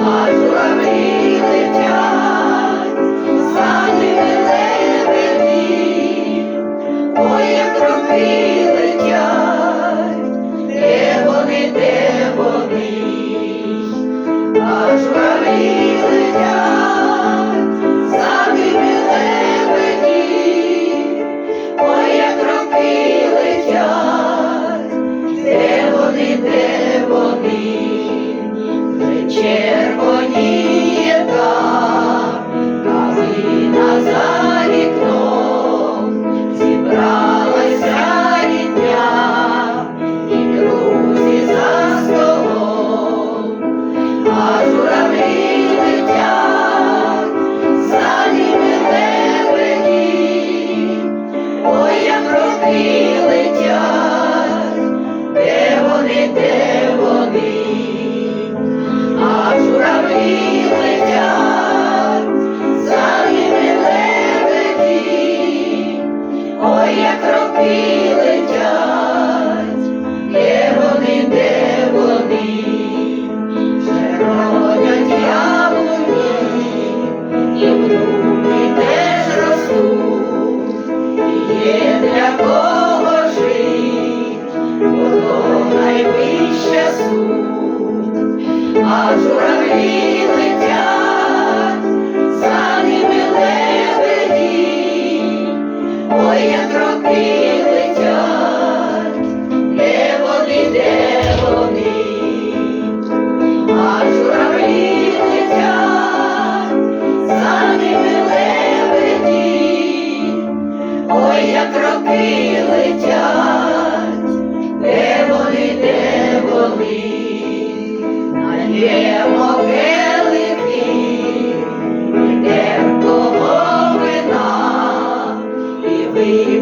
Mazurami. Роки летять, де вони, де вони, ще родять яблуні, і внуки теж ростуть, і є для кого жить, воно найвища суть, а журавлі летять, ой, як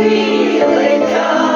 лебеді, ой, як роки летять.